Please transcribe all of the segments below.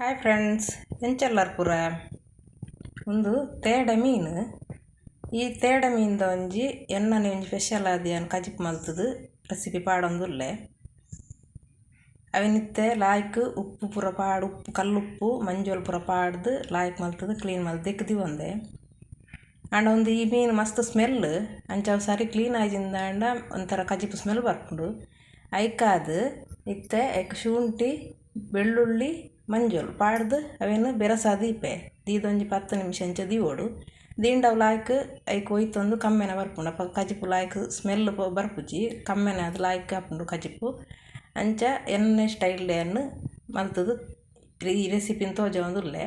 Hi friends ಎಂಚಲ್ಲಾರ್ಪುರ? ಒಂದು ತೇಡ ಮೀನು. ಈ ತೇಡ ಮೀನ್ದ ಒಂಜಿ ಎನ್ನನೆ ಒಂಜಿ ಸ್ಪೆಷಲ್ ಆದಿಯಾನ್ ಕಜಿಪ್ ಮಲ್ತದು ರೆಸಿಪಿ ಪಾಡೊಂದುಲ್ಲೆ. ಅವಿನಿತ್ತೆ ಲಾಯ್ಕ್ ಉಪ್ಪು ಪೂರ ಪಾಡು, ಉಪ್ಪು, ಕಲ್ಲುಪ್ಪು ಮಂಜೋಲ್ ಪೂರ ಪಾಡ್ದು ಲಾಯ್ಕ್ ಮಲ್ತದು ಕ್ಲೀನ್ ಮಲ್ತ್ ಇಕ್ಕ್ ದಿವೊಂದೆ ಆಂಡ ಒಂದು ಈ ಮೀನು ಮಸ್ತ್ ಸ್ಮೆಲ್ ಅಂಚ ಸಾರಿ ಕ್ಲೀನ್ ಆಜಿಂದಾಂಡ ಒಂಥರ ಕಜಿಪ್ ಸ್ಮೆಲ್ ಬರ್ಪುಂಡು. ಐಕಾದ್, ಇತ್ತೆ ಶುಂಠಿ, ಬೆಳ್ಳುಳ್ಳಿ ಮಂಜೊಲ್ ಪಾಡ್ದ್ ಅವೆನ್ ಬೆರಸಾದ್ ದೀಪೆ ದೀದೊಂಜಿ ಪತ್ತು ನಿಮಿಷ ಅಂಚ ದೀವೋಡು. ದೀಂಡ ಅವು ಲಾಯ್ಕ್ ಐಕ್ ಒಯ್ತೊಂದು ಕಮ್ಮೆನ ಬರ್ಪುಂಡು. ಅಪ್ಪ ಕಜಿಪು ಲಾಯ್ಕ್ ಸ್ಮೆಲ್ ಬರ್ಪುಜಿ. ಕಮ್ಮೆನ ಅದು ಲಾಯ್ಕ್ ಆಪುಂಡು ಕಜಿಪ್ಪು ಅಂಚ ಎನ್ನೆ ಸ್ಟೈಲ್ ಅನ್ನು ಮಲ್ತದು. ಈ ರೆಸಿಪಿನ್ ತೋಜೊಂದುಲ್ಲೆ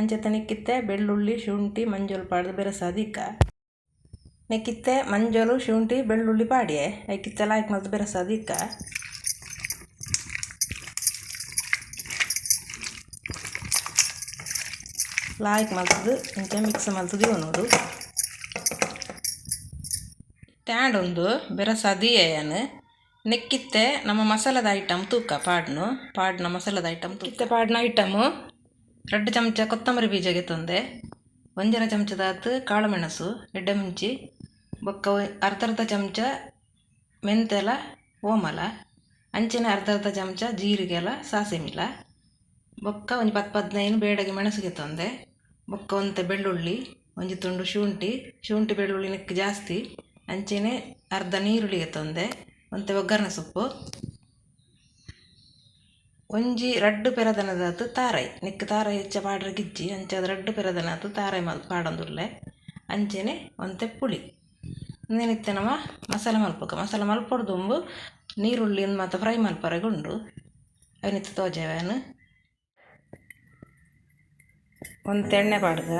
ಅಂಚೆತ ನಿಕ್ಕಿತ್ತೆ ಬೆಳ್ಳುಳ್ಳಿ, ಶುಂಠಿ ಮಂಜೋಲ್ ಪಾಡ್ದ್ ಬೆರಸಾದ್ ಇಕ್ಕ ನೆಕ್ಕಿತ್ತೆ ಮಂಜೊಲು ಶುಂಠಿ, ಬೆಳ್ಳುಳ್ಳಿ ಪಾಡಿಯೆ. ಐಕಿತ್ತೆ ಲಾಯ್ಕ್ ಮಲ್ತ್ ಬೆರಸಾದ್ ಲಾಯ್ಕ್ ಮಲ್ತದು ಇಂಚ ಮಿಕ್ಸ್ ಮಲ್ತ್ ಒಂದು ಟ್ಯಾಂಡ್ ಒಂದು ಬೆರಸಾದ್ ದಿಯೆಯನ್ ನೆಕ್ಕಿತ್ತೆ ನಮ್ಮ ಮಸಾಲದ ಐಟಮ್ ತೂಕ, ಪಾಡ್ನು. ಪಾಡ್ನ ಮಸಾಲದ ಐಟಮ್ ತೂಕ. ಪಾಡ್ನ ಐಟಮು ರೆಡ್ ಚಮಚ ಕೊತ್ತಂಬರಿ ಬೀಜ ತಂದೆ. ಒಂಜನ ಕಾಳು ಕಾಳುಮೆಣಸು ಎಡ್ಡೆ ಮುಂಚಿ, ಬೊಕ್ಕ ಅರ್ಧ ಅರ್ಧ ಚಮಚ ಮೆಂತೆಲ, ಓಮಲ, ಅಂಚಿನ ಅರ್ಧ ಅರ್ಧ ಚಮಚ ಜೀರಿಗೆಲ, ಸಾಸಿಮಿಲ, ಬೊಕ್ಕ ಒಂಜಿ ಪತ್ತು ಪದಿನೈದು ಬೇಡಗೆ ಮೆಣಸಿಗೆ ಗೆತ್ತೊಂದೆ ಬೊಕ್ಕ ಬೆಳ್ಳುಳ್ಳಿ, ಒಂಜಿ ತುಂಡು ಶುಂಠಿ ಶುಂಠಿ ಬೆಳ್ಳುಳ್ಳಿ ನಿಕ್ಕ ಜಾಸ್ತಿ, ಅಂಚೆನೆ ಅರ್ಧ ನೀರುಳ್ಳಿಗೆ ತಂದೆ ಒಂತೆ ಒಗ್ಗರಣೆ ಸೊಪ್ಪು, ಒಂಜಿ ರಡ್ಡು ಪೆರದನದಾತು ತಾರಾಯಿ ನೆಕ್ಕ್ ತಾರಾಯಿ ಹೆಚ್ಚ ಪಾಡ್ರೆ ಗಿಜ್ಜಿ, ಅಂಚೆ ಅದು ರಡ್ಡು ಪೆರದನಾತು ತಾರಾಯಿ ಮಲ್ ಪಾಡೊಂದುಲ್ಲೆ, ಅಂಚೆನೆ ಒಂತೆ ಪುಳಿ ಉಂದೆನಿತ್ತೆ ನಮ ಮಸಾಲೆ ಮಲ್ಪೊಕ. ಮಸಾಲೆ ಮಲ್ಪಡ್ದು ನೀರುಳ್ಳಿ ನೀರುಳ್ಳಿನ್ ಮಾತ ಫ್ರೈ ಮಲ್ಪರೆಗ್ ಉಂಡು ಅವೆನಿತ್ ತೋಜೆವೆನ್ ಒಂತೆ ತೆಣ್ಣೆ ಪಾಡ್ಗ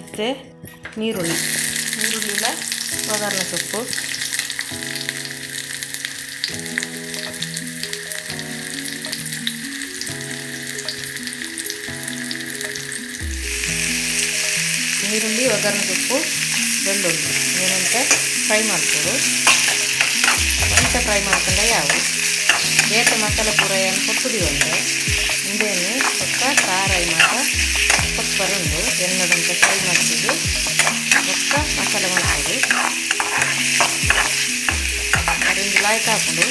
ಇತ್ತೆ ನೀರುಳ್ಳಿ. ನೀರುಳ್ಳಿಲ ಸಾಧಾರಣ ಸೊಪ್ಪು. ನೀರುಳ್ಳಿ ಒಗ್ಗರಣೆ ಸೊಪ್ಪು, ಬೆಳ್ಳುಳ್ಳಿ. ಏನಂತ ಫ್ರೈ ಮಾಡ್ಕೊಡು ಒಂತ ಫ್ರೈ ಮಾಡ್ಕೊಂಡ ಯಾವು ಏತ ಮಸಾಲೆ ಪೂರ ಏನು ಕೊಟ್ಟುದಿ ಒಂದೆ ಹಿಂದೇನು ಪಕ್ಕ ಸಾರಾಯಿ ಮಾತ ಕೊಪ್ಪರುಂಡು ಎಣ್ಣೆದಂತ ಫ್ರೈ ಮಾಡ್ತಿದ್ದು ಪಕ್ಕ ಮಸಾಲೆ ಮಾಡ್ಕೊಡು ಅದೊಂದು ಲಾಯ್ಕ್ ಹಾಕೊಂಡು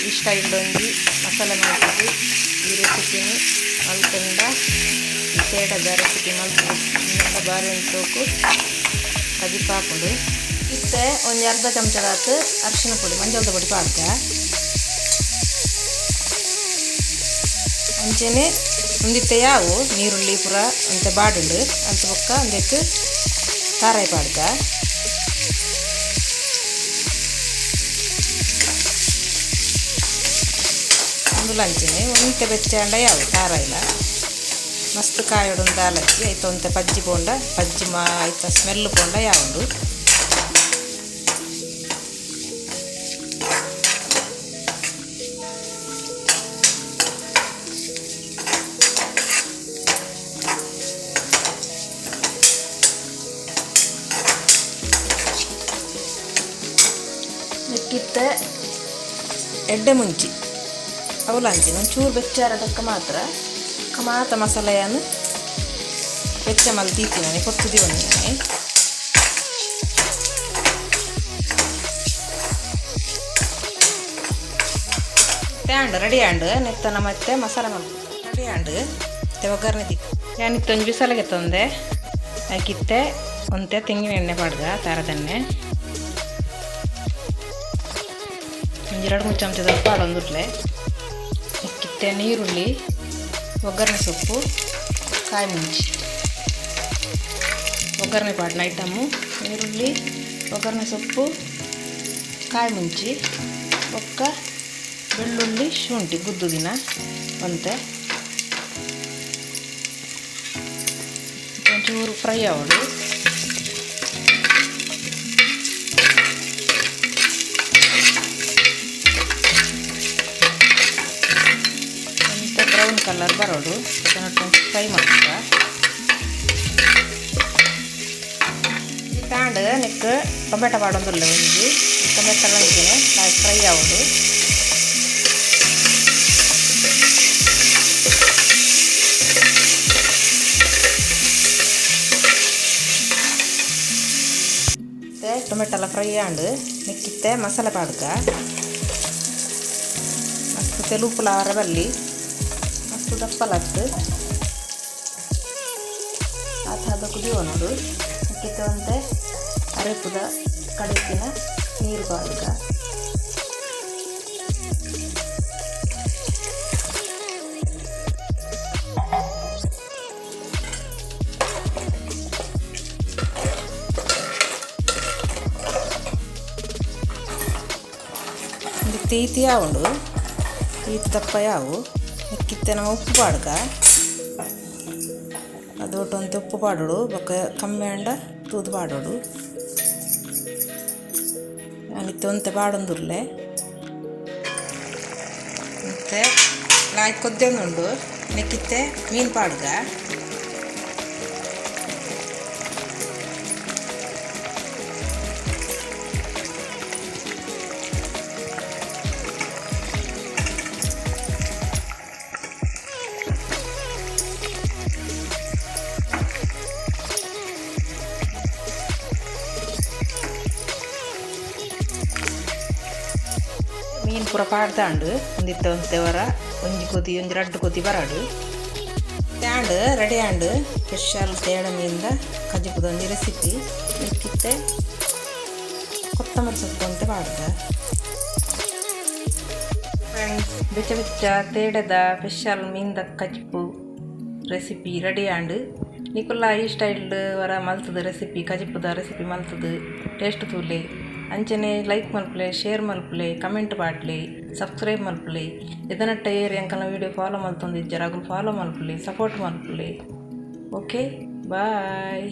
ಈ ಸ್ಟೈಲ್ ಒಂಜಿ ಮಸಾಲೆ ಮಾಡ್ತಿದ್ದು ಈ ರೆಸಿಪಿನಿ ಮಲ್ತಂಡ ಈ ತೇಡದ ರೆಸಿಪಿ ಮಲ್ತಂಡ ಬಾರಿ ಉಂಟೋಕು ಕದಿಪ್ ಹಾಕೊಂಡು ಇತ್ತೆ ಒಂಜಿ ಅರ್ಧ ಚಮಚದಾತ್ ಅರಿಶಿನ ಪುಡಿ ಮಂಜಲ್ದ ಪುಡಿ ಪಾಡ್ಕ ಅಂಚೆನೆ ಒಂದಿತ್ತೆ ಯಾವು ನೀರುಳ್ಳಿ ಪೂರ ಅಂತೆ ಬಾಡುಂಡು ಅಂಚ ಬೊಕ್ಕ ಒಂದೆಕ್ ತಾರಾಯಿ ಪಾಡ್ಕ ಒಂದು ಲಂಚನೆ ಒಂತೆ ಬೆಚ್ಚಾಂಡ ಯಾವು ತಾರಾಯಿಲ ಮಸ್ತ್ ಕಾಯೋಡು ದಾಲಕ್ಕಿ ಐತ ಒಂತೆ ಪಜ್ಜಿ ಪೋಂಡ ಪಜ್ಜಿ ಮಾ ಐತ ಸ್ಮೆಲ್ ಪೋಂಡ ಯಾವುಂಡು ನೆಕ್ಕಿತ್ತೆ ಎಡ್ಡೆ ಮುಂಚಿ. ಚೂರು ಒಂಚೂರು ಬೆಚ್ಚಾರದಕ್ಕೆ ಮಾತ್ರ ಮಾತ ಮಸಾಲೆಯನ್ನು ಬೆಚ್ಚ ಮಲ್ತೀತೀನಿ ಕೊತ್ತುದಿ ಒಂದಿನಿ ತ್ಯಾಂಡ್ ರೆಡಿ ಆಂಡ್ ನೆತ್ತನ ಮತ್ತೆ ಮಸಾಲೆ ಮಲ್. ರೆಡಿ ಆಂಡ್ ಮತ್ತೆ ಒಗ್ಗರಣೆ ತಿ ಯಾನಿತ್ತು ಒಂದು ಬಿಸಾಲೆಗೆ ತಂದೆ, ಹಾಕಿತ್ತೆ ಒಂತೆ ತೆಂಗಿನ ಎಣ್ಣೆ ಪಡ್ದ ತಾರದೆಣ್ಣೆ ಎರಡು ಮೂರು ಚಮಚದ ಪಾಡೊಂದುಡ್ಲೆ ಇಕ್ಕಿತ್ತೆ ನೀರುಳ್ಳಿ ಒಗ್ಗರಣೆ ಸೊಪ್ಪು ಕಾಯಿ ಮುಂಚಿ ಒಗ್ಗರಣೆ ಪಾಡ್ನ ಐಟಮು ಈರುಳ್ಳಿ ಒಗ್ಗರಣೆ ಸೊಪ್ಪು ಕಾಯಿ ಮುಂಚಿ ಒಕ್ಕ ಬೆಳ್ಳುಳ್ಳಿ ಶುಂಠಿ ಗುದ್ದುದಿನ ಒಂತೆ ಒಂಚೂರು ಫ್ರೈ ಆವಡು ಕಲರ್ ಬರೋಡು ಅದನ್ನು ಫ್ರೈ ಮಾಡ್ತೀರ ತಾಂಡ್ ನೆಕ್ ಟೊಮೆಟೊ ಪಾಡೊಂದುಲ್ಲ ಒಂಜಿ ಟೊಮೆಟೊ ಹಾಕಿದ್ದೀನಿ ಅದು ಫ್ರೈ ಆಗೋದು ಮತ್ತೆ ಟೊಮೆಟೊ ಎಲ್ಲ ಫ್ರೈ ಆಂಡು ಮಿಕ್ಕಿತ್ತೆ ಮಸಾಲೆ ಪಾಡ್ಕ ಮಸ್ತ್ ತೆಲುಪು ಲಾರ ಬಲ್ಲಿ ಮಸ್ತ್ ದಪ್ಪಲತ್ತು ಆತ ಹದ ಕುದಿಯುವ ನೋಡು ಮಿಕ್ಕಿತ್ತೆ ಒಂತೆ ಅರೆಪುದ ಕಡಕಿನ ನೀರು ಪಾಡ್ಕ ఇది తీతియా ఉండు తీతి తప్పయావు ಕಿತ್ತನ ಉಪ್ಪು ಪಾಡ್ಗ ಅದೊಟ್ಟೊಂದು ಉಪ್ಪು ಪಾಡೋಡು ಬೊಕ್ಕ ಕಮ್ಮಿ ಅಂಡ ತೂದು ಪಾಡೋಡು ಅನಿತ್ತೊಂತೆ ಪಾಡೊಂದುರ್ಲೆ ಮತ್ತು ನಾಯಿ ಉಂಡು ನೆಕ್ಕಿತ್ತೆ ಮೀನು ಪಾಡ್ಗ ಪೂರ ಪಾಡ್ದಾಂಡು ಒಂದಿತ್ತ ಒಂತೆವರ ಒಂಜಿ ಕೊತಿ ಒಂಜಿ ರಡ್ಡು ಕೊತಿ ಬರಾಡು. ತ್ಯಾಂಡ್ ರೆಡಿ ಆಂಡು ಸ್ಪೆಷಲ್ ತೇಡ ಮೀನ್ದ ಕಜ್ಜಿಪುದ ಒಂಜಿ ರೆಸಿಪಿ ಮಿಕ್ಕಿತ್ತೆ ಕೊತ್ತಂಬರಿ ಸೊಪ್ಪು ಅಂತ ಫ್ರೆಂಡ್ಸ್ ಬೆಚ್ಚ ಬೆಚ್ಚ ತೇಡದ ಸ್ಪೆಷಲ್ ಮೀನ್ದ ಕಜ್ಪು ರೆಸಿಪಿ ರೆಡಿ ಆಂಡು. ನಿಕುಲ್ಲ ಈ ಸ್ಟೈಲ್ ವರ ಮಲ್ತದ ರೆಸಿಪಿ ಕಜಿಪುದ ರೆಸಿಪಿ ಮಲ್ತದ. ಟೇಸ್ಟ್ ತೂಲೆ. ಅಂಚನೆ ಲೈಕ್ ಮಲ್ಪಲೆ ಶೇರ್ ಮಲ್ಪಲೆ ಕಮೆಂಟ್ ಪಾಡ್ಲೆ ಸಬ್ಸ್ಕ್ರೈಬ್ ಮಲ್ಪಲೆ ಇದನ್ನಟ್ಟ ಏರಿ ಅಂಕಲ್ನ video follow ಮಲ್ತೊಂದಿಜ್ಜರ ಅಗುಲು follow ಮಲ್ಪಲೆ support ಮಲ್ಪಲೆ okay bye